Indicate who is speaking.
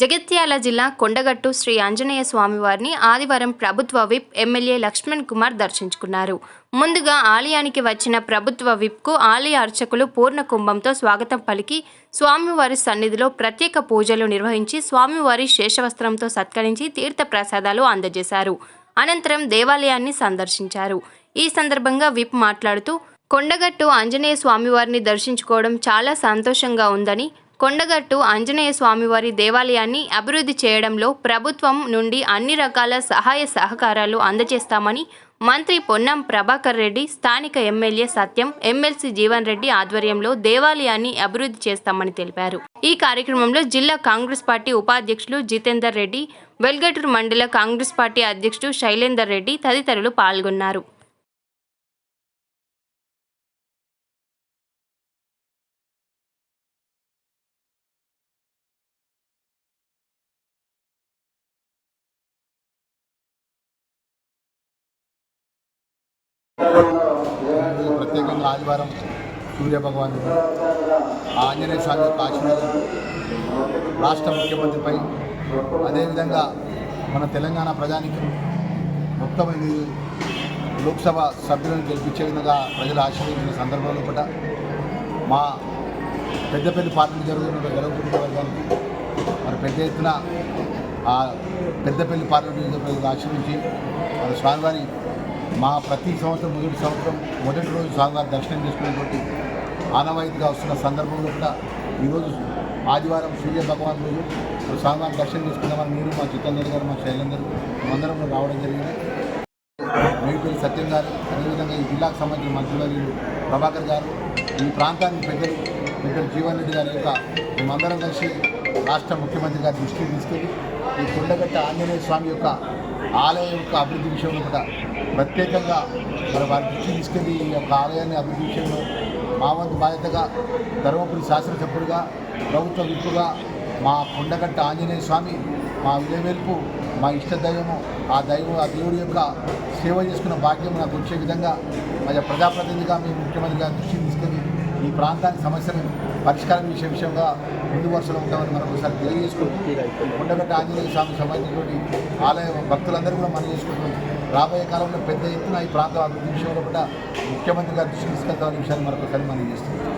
Speaker 1: జగిత్యాల జిల్లా కొండగట్టు శ్రీ ఆంజనేయ స్వామివారిని ఆదివారం ప్రభుత్వ విప్ ఎమ్మెల్యే లక్ష్మణ్ కుమార్ దర్శించుకున్నారు. ముందుగా ఆలయానికి వచ్చిన ప్రభుత్వ విప్కు ఆలయ అర్చకులు పూర్ణ కుంభంతో స్వాగతం పలికి స్వామివారి సన్నిధిలో ప్రత్యేక పూజలు నిర్వహించి స్వామివారి శేషవస్త్రంతో సత్కరించి తీర్థ ప్రసాదాలు అందజేశారు. అనంతరం దేవాలయాన్ని సందర్శించారు. ఈ సందర్భంగా విప్ మాట్లాడుతూ కొండగట్టు ఆంజనేయ స్వామివారిని దర్శించుకోవడం చాలా సంతోషంగా ఉందని కొండగట్టు ఆంజనేయ స్వామివారి దేవాలయాన్ని అభివృద్ధి చేయడంలో ప్రభుత్వం నుండి అన్ని రకాల సహాయ సహకారాలు అందజేస్తామని మంత్రి పొన్నం ప్రభాకర్ రెడ్డి స్థానిక ఎమ్మెల్యే సత్యం ఎమ్మెల్సీ జీవన్ రెడ్డి ఆధ్వర్యంలో దేవాలయాన్ని అభివృద్ధి చేస్తామని తెలిపారు. ఈ కార్యక్రమంలో జిల్లా కాంగ్రెస్ పార్టీ ఉపాధ్యక్షులు జితేందర్ రెడ్డి వెల్గటూరు మండల కాంగ్రెస్ పార్టీ అధ్యక్షుడు శైలేందర్ రెడ్డి తదితరులు పాల్గొన్నారు.
Speaker 2: ప్రత్యేకంగా ఆదివారం సూర్య భగవాన్ ఆ ఆంజనేయ స్వామి యొక్క ఆశీర్వాదం రాష్ట్ర ముఖ్యమంత్రిపై అదేవిధంగా మన తెలంగాణ ప్రజానికి మొత్తం ఇది లోక్సభ సభ్యులను గెలిపించే విధంగా ప్రజలు ఆశీర్వదించిన సందర్భంలో కూడా మా పెద్దపల్లి పార్టీలు జరుగుతున్న జరుగుతున్న వర్గానికి మరి పెద్ద ఎత్తున ఆ పెద్దపల్లి పార్లమెంట్ ప్రజలు ఆశీర్వించి మన స్వామివారి మా ప్రతి సంవత్సరం మొదటి సంవత్సరం మొదటి రోజు స్వామివారి దర్శనం చేసుకునేటువంటి ఆనవాయితీగా వస్తున్న సందర్భంలో కూడా ఈరోజు ఆదివారం సూర్య భగవాన్ రోజు స్వామివారి దర్శనం చేసుకుందామని మీరు మా చిత్తందర్ గారు మా శైలేందర్ అందరం రావడం జరిగింది. మేడిపల్లి సత్యం గారు అదేవిధంగా ఈ జిల్లాకు సంబంధించిన మంత్రులు ప్రభాకర్ గారు ఈ ప్రాంతానికి పెద్దలు పెద్దలు జీవన్ రెడ్డి గారి యొక్క మేమందరం కలిసి రాష్ట్ర ముఖ్యమంత్రి గారి దృష్టికి తీసుకెళ్ళి ఈ కొండగట్ట ఆంజనేయ స్వామి యొక్క ఆలయం యొక్క అభివృద్ధి విషయంలో కూడా ప్రత్యేకంగా మరి వారి దృష్టి తీసుకెళ్ళి ఈ యొక్క ఆలయాన్ని అభివృద్ధి చేయడం మా వంతు బాధ్యతగా ధర్మపురి శాసనసభ్యుడిగా ప్రభుత్వ విప్పుగా మా కొండగట్ట ఆంజనేయ స్వామి మా విజయవెల్పు మా ఇష్ట దైవము ఆ దైవం ఆ దేవుడి యొక్క సేవ చేసుకున్న భాగ్యం నాకు వచ్చే విధంగా మా ప్రజాప్రతినిధిగా మీ ముఖ్యమంత్రి గారి దృష్టికి తీసుకెళ్ళి ఈ ప్రాంతానికి సమస్యను పరిష్కారం చేసే విషయంగా ముందు వరుసలో ఉంటామని మరొకసారి తెలియజేసుకుంటూ కొండగట్ట ఆంజనేయ స్వామికి సంబంధించినటువంటి ఆలయ భక్తులందరూ కూడా మనం చేసుకుంటున్నాం రాబోయే కాలంలో పెద్ద ఎత్తున ఈ ప్రాంతం అభివృద్ధి విషయంలో కూడా ముఖ్యమంత్రి గారి దృష్టికి తీసుకెళ్తామనే విషయాన్ని మరొకసారి మనం చేస్తున్నాం.